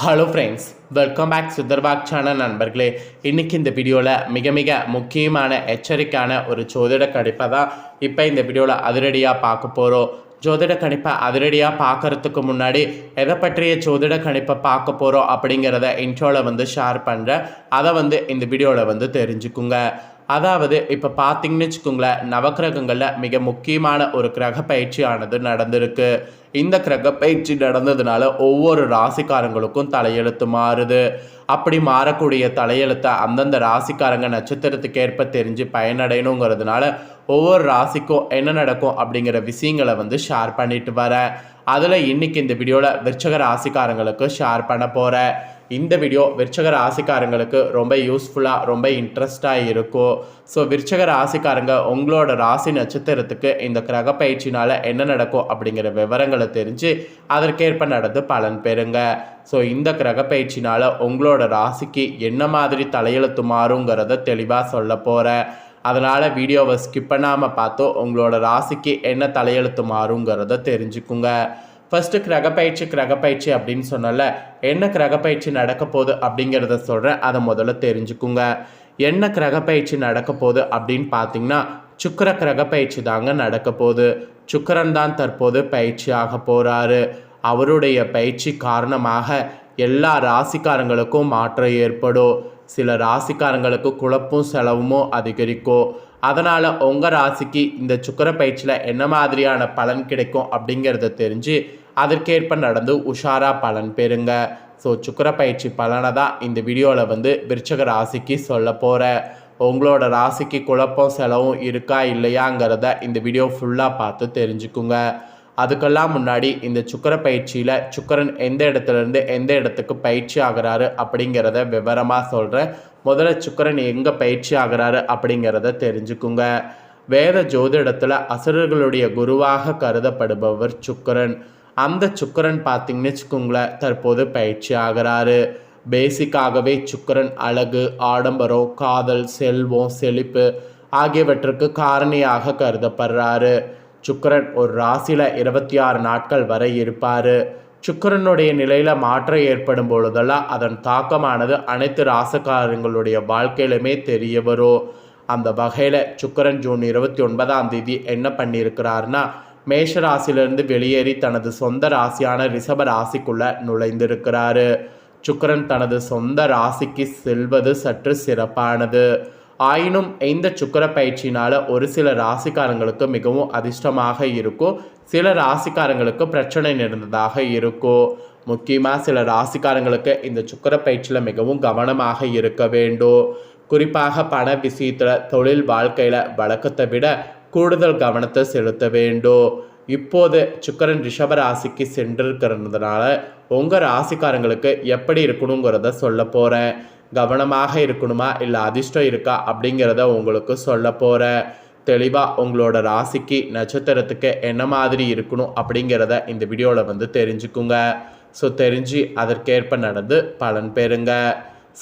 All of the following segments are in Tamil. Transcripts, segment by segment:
Hello friends welcome back Sundarbagh channel நண்பர்களே. இன்றைக்கி இந்த வீடியோவில் மிக மிக முக்கியமான எச்சரிக்கையான ஒரு ஜோதிட கணிப்பை தான் இப்போ இந்த வீடியோவில் அதிரடியாக பார்க்க போகிறோம் ஜோதிட கணிப்பை அதிரடியாக பார்க்கறதுக்கு முன்னாடி எதை பற்றிய ஜோதிட கணிப்பை பார்க்க போகிறோம் அப்படிங்கிறத இன்ட்ரோவில் வந்து ஷேர் பண்ணுறேன் அதை வந்து இந்த வீடியோவில் வந்து தெரிஞ்சுக்குங்க. அதாவது இப்போ பார்த்தீங்கன்னு வச்சுக்கோங்களேன் நவக்கிரகங்களில் மிக முக்கியமான ஒரு கிரக பயிற்சியானது நடந்திருக்கு. இந்த கிரக பயிற்சி நடந்ததுனால ஒவ்வொரு ராசிக்காரங்களுக்கும் தலையெழுத்து மாறுது. அப்படி மாறக்கூடிய தலையெழுத்தை அந்தந்த ராசிக்காரங்க நட்சத்திரத்துக்கு ஏற்ப தெரிஞ்சு பயனடையணுங்கிறதுனால ஒவ்வொரு ராசிக்கும் என்ன நடக்கும் அப்படிங்கிற விஷயங்களை வந்து ஷேர் பண்ணிட்டு வரேன். அதில் இன்னைக்கு இந்த வீடியோவில் விருச்சக ராசிக்காரங்களுக்கு ஷேர் பண்ண போகிறேன் இந்த வீடியோ விருச்சக ராசிக்காரங்களுக்கு ரொம்ப யூஸ்ஃபுல்லாக ரொம்ப இன்ட்ரெஸ்டாக இருக்கும் ஸோ விருச்சக ராசிக்காரங்க உங்களோட ராசி நட்சத்திரத்துக்கு இந்த கிரக பயிற்சினால் என்ன நடக்கும் அப்படிங்கிற விவரங்களை தெரிஞ்சு அதற்கேற்ப நடந்து பலன் பெறுங்க. ஸோ இந்த கிரக பயிற்சினால் உங்களோட ராசிக்கு என்ன மாதிரி தலையெழுத்து மாறுங்கிறத தெளிவாக சொல்ல போகிறேன் அதனால் வீடியோவை ஸ்கிப் பண்ணாமல் பார்த்தோ உங்களோட ராசிக்கு என்ன தலையெழுத்து மாறுங்கிறத தெரிஞ்சுக்குங்க. ஃபஸ்ட்டு கிரகப்பயிற்சி கிரகப்பயிற்சி அப்படின்னு சொன்னல என்ன கிரகப்பயிற்சி நடக்க போகுது அப்படிங்கிறத சொல்கிறேன் அதை முதல்ல தெரிஞ்சுக்குங்க. என்ன கிரகப்பயிற்சி நடக்க போகுது அப்படின்னு பார்த்தீங்கன்னா சுக்கர கிரகப்பயிற்சி தாங்க நடக்க போகுது. சுக்கரன் தான் தற்போது பயிற்சி ஆக போகிறாரு அவருடைய பயிற்சி காரணமாக எல்லா ராசிக்காரங்களுக்கும் மாற்றம் ஏற்படும். சில ராசிக்காரங்களுக்கு குழப்பும் செலவும் அதிகரிக்கும். அதனால் உங்கள் ராசிக்கு இந்த சுக்கர பயிற்சியில் என்ன மாதிரியான பலன் கிடைக்கும் அப்படிங்கிறத தெரிஞ்சு அதற்கேற்ப நடந்து உஷாராக பலன் பெறுங்க. ஸோ சுக்கர பயிற்சி பலனை தான் இந்த வீடியோவில் வந்து விருச்சக ராசிக்கு சொல்ல போகிறேன் உங்களோட ராசிக்கு குழப்பம் செலவும் இருக்கா இல்லையாங்கிறத இந்த வீடியோ ஃபுல்லாக பார்த்து தெரிஞ்சுக்குங்க. அதுக்கெல்லாம் முன்னாடி இந்த சுக்கர பயிற்சியில் சுக்கரன் எந்த இடத்துலேருந்து எந்த இடத்துக்கு பயிற்சி ஆகிறாரு அப்படிங்கிறத விவரமாக சொல்கிறேன் முதல்ல சுக்கரன் எங்கே பயிற்சி ஆகிறாரு அப்படிங்கிறத தெரிஞ்சுக்குங்க. வேத ஜோதிடத்தில் அசுரர்களுடைய குருவாக கருதப்படுபவர் சுக்கரன். அந்த சுக்கரன் பார்த்தீங்கன்னு வச்சுக்கோங்களேன் தற்போது பயிற்சி ஆகிறாரு. பேசிக்காகவே சுக்கரன் அழகு ஆடம்பரம் காதல் செல்வம் செழிப்பு ஆகியவற்றுக்கு காரணியாக கருதப்படுறாரு. சுக்கரன் ஒரு ராசியில் இருபத்தி ஆறு நாட்கள் வரை இருப்பார். சுக்கரனுடைய நிலையில் மாற்றம் ஏற்படும் பொழுதெல்லாம் அதன் தாக்கமானது அனைத்து ராசக்காரங்களுடைய வாழ்க்கையிலுமே தெரிய வரும். அந்த வகையில் சுக்கரன் ஜூன் இருபத்தி ஒன்பதாம் தேதி என்ன பண்ணியிருக்கிறாருன்னா மேஷ ராசியிலிருந்து வெளியேறி தனது சொந்த ராசியான ரிஷப ராசிக்குள்ள நுழைந்திருக்கிறாரு. சுக்கரன் தனது சொந்த ராசிக்கு செல்வது சற்று சிறப்பானது. ஆயினும் இந்த சுக்கர பயிற்சினால் ஒரு சில ராசிக்காரங்களுக்கு மிகவும் அதிர்ஷ்டமாக இருக்கும். சில ராசிக்காரங்களுக்கு பிரச்சனை நிறைந்ததாக இருக்கும். முக்கியமாக சில ராசிக்காரங்களுக்கு இந்த சுக்கர பயிற்சியில் மிகவும் கவனமாக இருக்க வேண்டும். குறிப்பாக பண விஷயத்தில் தொழில் வாழ்க்கையில் வழக்கத்தை விட கூடுதல் கவனத்தை செலுத்த வேண்டும் இப்போது சுக்கரன் ரிஷபராசிக்கு சென்றிருக்கிறதுனால உங்கள் ராசிக்காரங்களுக்கு எப்படி இருக்கணுங்கிறத சொல்ல போகிறேன் கவனமாக இருக்கணுமா இல்லை அதிர்ஷ்டம் இருக்கா அப்படிங்கிறத உங்களுக்கு சொல்ல போகிறேன் தெளிவாக உங்களோட ராசிக்கு நட்சத்திரத்துக்கு என்ன மாதிரி இருக்கணும் அப்படிங்கிறத இந்த வீடியோவில் வந்து தெரிஞ்சுக்குங்க ஸோ தெரிஞ்சு அதற்கேற்ப நடந்து பலன் பெறுங்க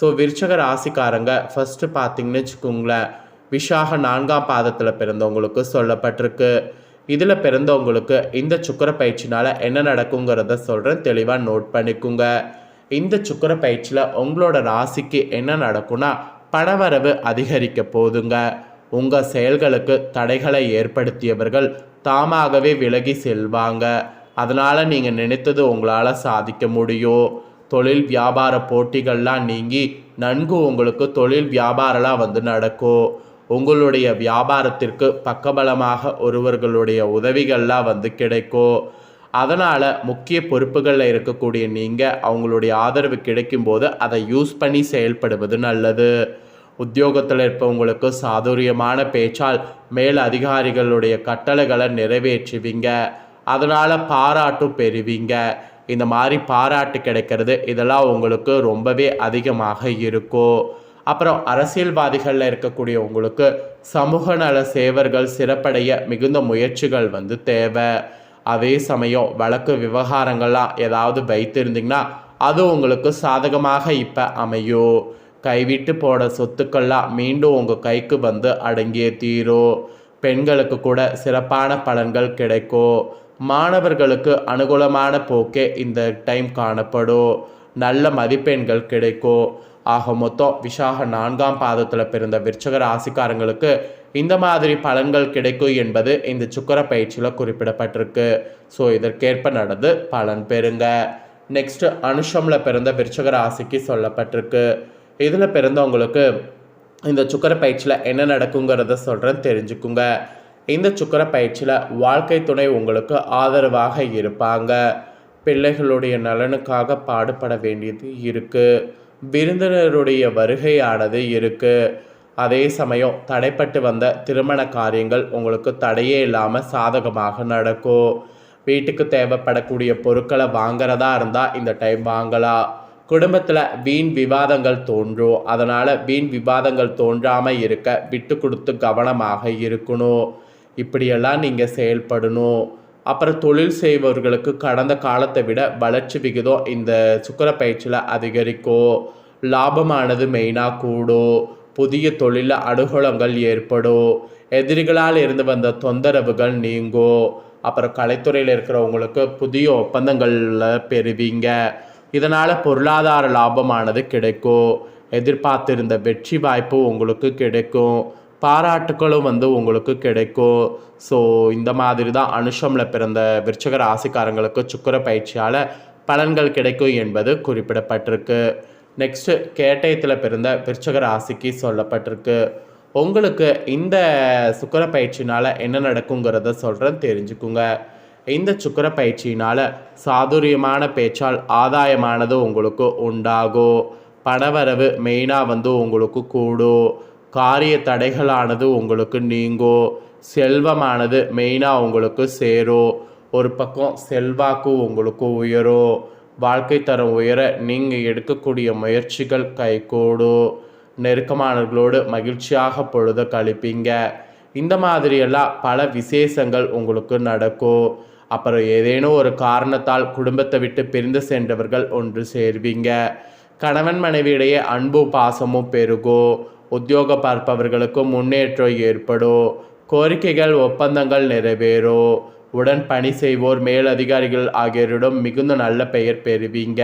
ஸோ விருச்சக ராசிக்காரங்க ஃபஸ்ட்டு பார்த்தீங்கன்னு வச்சுக்கோங்களேன் விஷாக நான்காம் பாதத்தில் பிறந்தவங்களுக்கு சொல்லப்பட்டிருக்கு. இதில் பிறந்தவங்களுக்கு இந்த சுக்கர பயிற்சினால் என்ன நடக்குங்கிறத சொல்கிறேன் தெளிவாக நோட் பண்ணிக்குங்க. இந்த சுக்கர பயிற்சியில் உங்களோட ராசிக்கு என்ன நடக்கும்னா பணவரவு அதிகரிக்க போதுங்க. உங்கள் செயல்களுக்கு தடைகளை ஏற்படுத்தியவர்கள் தாமாகவே விலகி செல்வாங்க. அதனால் நீங்கள் நினைத்தது உங்களால் சாதிக்க முடியும். தொழில் வியாபார போட்டிகள்லாம் நீங்கி நன்கு உங்களுக்கு தொழில் வியாபாரம்லாம் வந்து நடக்கும். உங்களுடைய வியாபாரத்திற்கு பக்கபலமாக ஒருவர்களுடைய உதவிகள்லாம் வந்து கிடைக்கும் அதனால் முக்கிய பொறுப்புகளில் இருக்கக்கூடிய நீங்கள் அவங்களுடைய ஆதரவு கிடைக்கும்போது அதை யூஸ் பண்ணி செயல்படுவது நல்லது. உத்தியோகத்தில் இருப்பவங்களுக்கு சாதுரியமான பேச்சால் மேல் அதிகாரிகளுடைய கட்டளைகளை நிறைவேற்றுவீங்க. அதனால் பாராட்டும் பெறுவீங்க. இந்த மாதிரி பாராட்டு கிடைக்கிறது இதெல்லாம் உங்களுக்கு ரொம்பவே அதிகமாக இருக்கும் அப்புறம் அரசியல்வாதிகளில் இருக்கக்கூடிய உங்களுக்கு சமூக நல சேவர்கள் சிறப்படைய மிகுந்த முயற்சிகள் வந்து தேவை. அதே சமயம் வழக்கு விவகாரங்கள்லாம் ஏதாவது வைத்திருந்தீங்கன்னா அது உங்களுக்கு சாதகமாக இப்போ அமையும். கைவிட்டு போட சொத்துக்கள்லாம் மீண்டும் உங்கள் கைக்கு வந்து அடங்கிய தீரும். பெண்களுக்கு கூட சிறப்பான பலன்கள் கிடைக்கும். மாணவர்களுக்கு அனுகூலமான போக்கே இந்த டைம் காணப்படும். நல்ல மதிப்பெண்கள் கிடைக்கும். ஆக மொத்தம் விஷாக நான்காம் பாதத்தில் பிறந்த விருச்சக ராசிக்காரங்களுக்கு இந்த மாதிரி பலன்கள் கிடைக்கும் என்பது இந்த சுக்கர பயிற்சியில் குறிப்பிடப்பட்டிருக்கு. ஸோ இதற்கேற்ப நடந்து பலன் பெறுங்க. நெக்ஸ்ட் அனுஷமில் பிறந்த விருச்சக ராசிக்கு சொல்லப்பட்டிருக்கு. இதில் பிறந்தவங்களுக்கு இந்த சுக்கர பயிற்சியில் என்ன நடக்குங்கிறத சொல்கிறேன் தெரிஞ்சுக்குங்க. இந்த சுக்கர பயிற்சியில் வாழ்க்கை துணை உங்களுக்கு ஆதரவாக இருப்பாங்க. பிள்ளைகளுடைய நலனுக்காக பாடுபட வேண்டியது இருக்குது விருந்தினருடைய வருகையானது இருக்குது அதே சமயம் தடைப்பட்டு வந்த திருமண காரியங்கள் உங்களுக்கு தடையே இல்லாமல் சாதகமாக நடக்கும். வீட்டுக்கு தேவைப்படக்கூடிய பொருட்களை வாங்குறதா இருந்தால் இந்த டைம் வாங்கலாம். குடும்பத்தில் வீண் விவாதங்கள் தோன்றும். அதனால் வீண் விவாதங்கள் தோன்றாமல் இருக்க விட்டு கொடுத்து கவனமாக இருக்கணும். இப்படியெல்லாம் நீங்கள் செயல்படணும். அப்புறம் தொழில் செய்பவர்களுக்கு கடந்த காலத்தை விட வளர்ச்சி விகிதம் இந்த சுக்கர பயிற்சியில் அதிகரிக்கும் லாபமானது மெயினாக கூடும் புதிய தொழில அனுகூலங்கள் ஏற்படும் எதிரிகளால் இருந்து வந்த தொந்தரவுகள் நீங்கும் அப்புறம் கலைத்துறையில் இருக்கிறவங்களுக்கு புதிய ஒப்பந்தங்களில் பெறுவீங்க. இதனால் பொருளாதார லாபமானது கிடைக்கும் எதிர்பார்த்திருந்த வெற்றி வாய்ப்பு உங்களுக்கு கிடைக்கும். பாராட்டுகளும் வந்து உங்களுக்கு கிடைக்கும். ஸோ இந்த மாதிரி தான் அனுஷமில் பிறந்த விருச்சக ராசிக்காரங்களுக்கு சுக்கர பயிற்சியால் பலன்கள் கிடைக்கும் என்பது குறிப்பிடப்பட்டிருக்கு. நெக்ஸ்ட்டு கேட்டயத்தில் பிறந்த விருச்சக ராசிக்கு சொல்லப்பட்டிருக்கு. உங்களுக்கு இந்த சுக்கர பயிற்சினால் என்ன நடக்குங்கிறத சொல்கிறேன் தெரிஞ்சுக்குங்க. இந்த சுக்கர பயிற்சியினால் சாதுரியமான பேச்சால் ஆதாயமானது உங்களுக்கு உண்டாகும். பணவரவு மெயினாக வந்து உங்களுக்கு கூடும். காரிய தடைகளானது உங்களுக்கு நீங்கோ செல்வமானது மெயினாக உங்களுக்கு சேரும் ஒரு பக்கம் செல்வாக்கு உங்களுக்கு உயரும் வாழ்க்கை தரம் உயர நீங்கள் எடுக்கக்கூடிய முயற்சிகள் கைகூடும் நெருக்கமானவர்களோடு மகிழ்ச்சியாக பொழுத கழிப்பீங்க. இந்த மாதிரியெல்லாம் பல விசேஷங்கள் உங்களுக்கு நடக்கும் அப்புறம் ஏதேனும் ஒரு காரணத்தால் குடும்பத்தை விட்டு பிரிந்து சென்றவர்கள் ஒன்று சேர்வீங்க. கணவன் மனைவியிடையே அன்பும் பாசமும் பெருகும் உத்தியோக பார்ப்பவர்களுக்கும் முன்னேற்றம் ஏற்படும். கோரிக்கைகள் ஒப்பந்தங்கள் நிறைவேறும். உடன் பணி செய்வோர் மேலதிகாரிகள் ஆகியோரிடம் மிகுந்த நல்ல பெயர் பெறுவீங்க.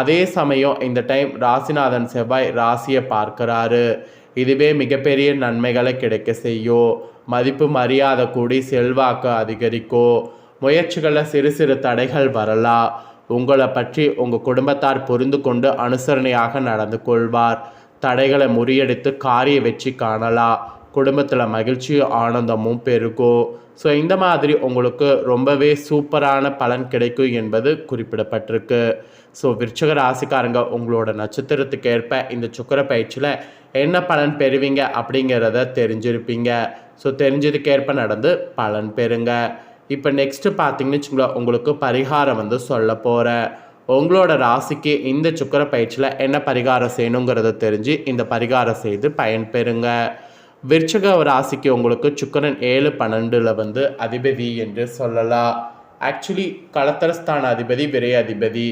அதே சமயம் இந்த டைம் ராசிநாதன் செவ்வாய் ராசியை பார்க்கிறாரு. இதுவே மிகப்பெரிய நன்மைகளை கிடைக்க செய்யும். மதிப்பு மரியாதை கூடி செல்வாக்கு அதிகரிக்கும். முயற்சிகளில் சிறு சிறு தடைகள் வரலாம். உங்களை பற்றி உங்கள் குடும்பத்தார் புரிந்து கொண்டு அனுசரணையாக நடந்து கொள்வார். தடைகளை முறியடித்து காரிய வெற்றி காணலாம் குடும்பத்தில் மகிழ்ச்சியும் ஆனந்தமும் பெருகும் ஸோ இந்த மாதிரி உங்களுக்கு ரொம்பவே சூப்பரான பலன் கிடைக்கும் என்பது குறிப்பிடப்பட்டிருக்கு. ஸோ விருச்சக ராசிக்காரங்க உங்களோட நட்சத்திரத்துக்கு ஏற்ப இந்த சுக்கர பயிற்சியில் என்ன பலன் பெறுவீங்க அப்படிங்கிறத தெரிஞ்சிருப்பீங்க. ஸோ தெரிஞ்சதுக்கேற்ப நடந்து பலன் பெறுங்க. இப்போ நெக்ஸ்ட்டு பார்த்தீங்கன்னு வச்சுங்களேன் உங்களுக்கு பரிகாரம் வந்து சொல்ல போகிறேன் உங்களோட ராசிக்கு இந்த சுக்கர பயிற்சியில் என்ன பரிகாரம் செய்யணுங்கிறத தெரிஞ்சு இந்த பரிகாரம் செய்து பயன்பெறுங்க விருச்சக ராசிக்கு உங்களுக்கு சுக்கரன் ஏழு பன்னெண்டில் வந்து அதிபதி என்று சொல்லலாம். ஆக்சுவலி களத்தரஸ்தான அதிபதி விரை அதிபதி.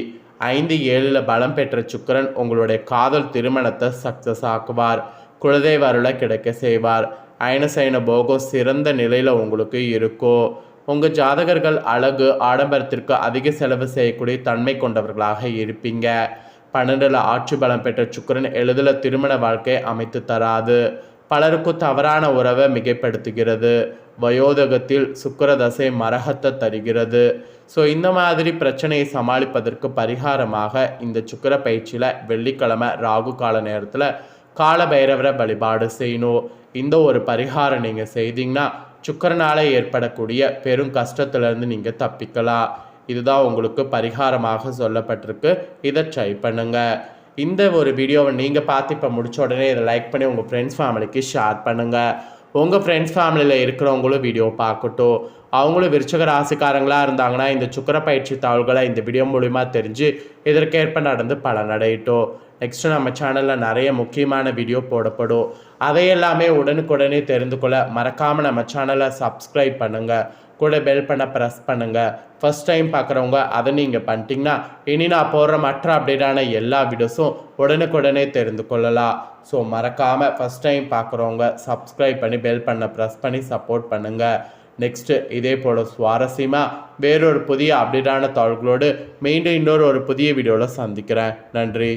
ஐந்து ஏழில் பலம் பெற்ற சுக்கரன் உங்களுடைய காதல் திருமணத்தை சக்ஸஸ் ஆக்குவார். குலதெய்வ அருளை கிடைக்க செய்வார். அயனசயன போகம் சிறந்த நிலையில் உங்களுக்கு இருக்கும். உங்கள் ஜாதகர்கள் அழகு ஆடம்பரத்திற்கு அதிக செலவு செய்யக்கூடிய தன்மை கொண்டவர்களாக இருப்பீங்க. பன்னெண்டில் ஆட்சி பலம் பெற்ற சுக்கரன் எழுதல திருமண வாழ்க்கை அமைத்து தராது. பலருக்கும் தவறான உறவை மிகைப்படுத்துகிறது. வயோதகத்தில் சுக்கரதசை மரகத்தை தருகிறது. ஸோ இந்த மாதிரி பிரச்சனையை சமாளிப்பதற்கு பரிகாரமாக இந்த சுக்கர பயிற்சியில் வெள்ளிக்கிழமை ராகு கால நேரத்தில் கால பைரவரை வழிபாடு செய்யணும். இந்த ஒரு பரிகாரம் நீங்கள் செய்தீங்கன்னா சுக்கரனால் ஏற்படக்கூடிய பெரும் கஷ்டத்துலேருந்து நீங்கள் தப்பிக்கலாம். இதுதான் உங்களுக்கு பரிகாரமாக சொல்லப்பட்டிருக்கு. இதை ட்ரை பண்ணுங்கள் இந்த ஒரு வீடியோவை நீங்கள் பார்த்து இப்போ முடிச்ச உடனே இதை லைக் பண்ணி உங்கள் ஃப்ரெண்ட்ஸ் ஃபேமிலிக்கு ஷேர் பண்ணுங்கள் உங்கள் ஃப்ரெண்ட்ஸ் ஃபேமிலியில் இருக்கிறவங்களும் வீடியோ பார்க்கட்டும். அவங்களும் விருச்சக ராசிக்காரங்களாக இருந்தாங்கன்னா இந்த சுக்கர பயிற்சி தாள்களை இந்த வீடியோ மூலிமா தெரிஞ்சு இதற்கேற்ப நடந்து பலனடையட்டும். நெக்ஸ்ட்டு நம்ம சேனலில் நிறைய முக்கியமான வீடியோ போடப்படும். அதையெல்லாமே உடனுக்குடனே தெரிந்து கொள்ள மறக்காமல் நம்ம சேனலை சப்ஸ்கிரைப் பண்ணுங்கள் கூட பெல் பண்ண ப்ரெஸ் பண்ணுங்கள் ஃபஸ்ட் டைம் பார்க்குறவங்க அதை நீங்கள் பண்ணிட்டீங்கன்னா இனி நான் போடுற மற்ற அப்டேட்டான எல்லா வீடியோஸும் உடனுக்குடனே தெரிந்து கொள்ளலாம். ஸோ மறக்காமல் ஃபஸ்ட் டைம் பார்க்குறவங்க சப்ஸ்கிரைப் பண்ணி பெல் பண்ண ப்ரெஸ் பண்ணி சப்போர்ட் பண்ணுங்கள் நெக்ஸ்ட்டு இதே போல் சுவாரஸ்யமாக வேறொரு புதிய அப்டேட்டான தாள்களோடு மீண்டும் இன்னொரு ஒரு புதிய வீடியோவில் சந்திக்கிறேன். நன்றி.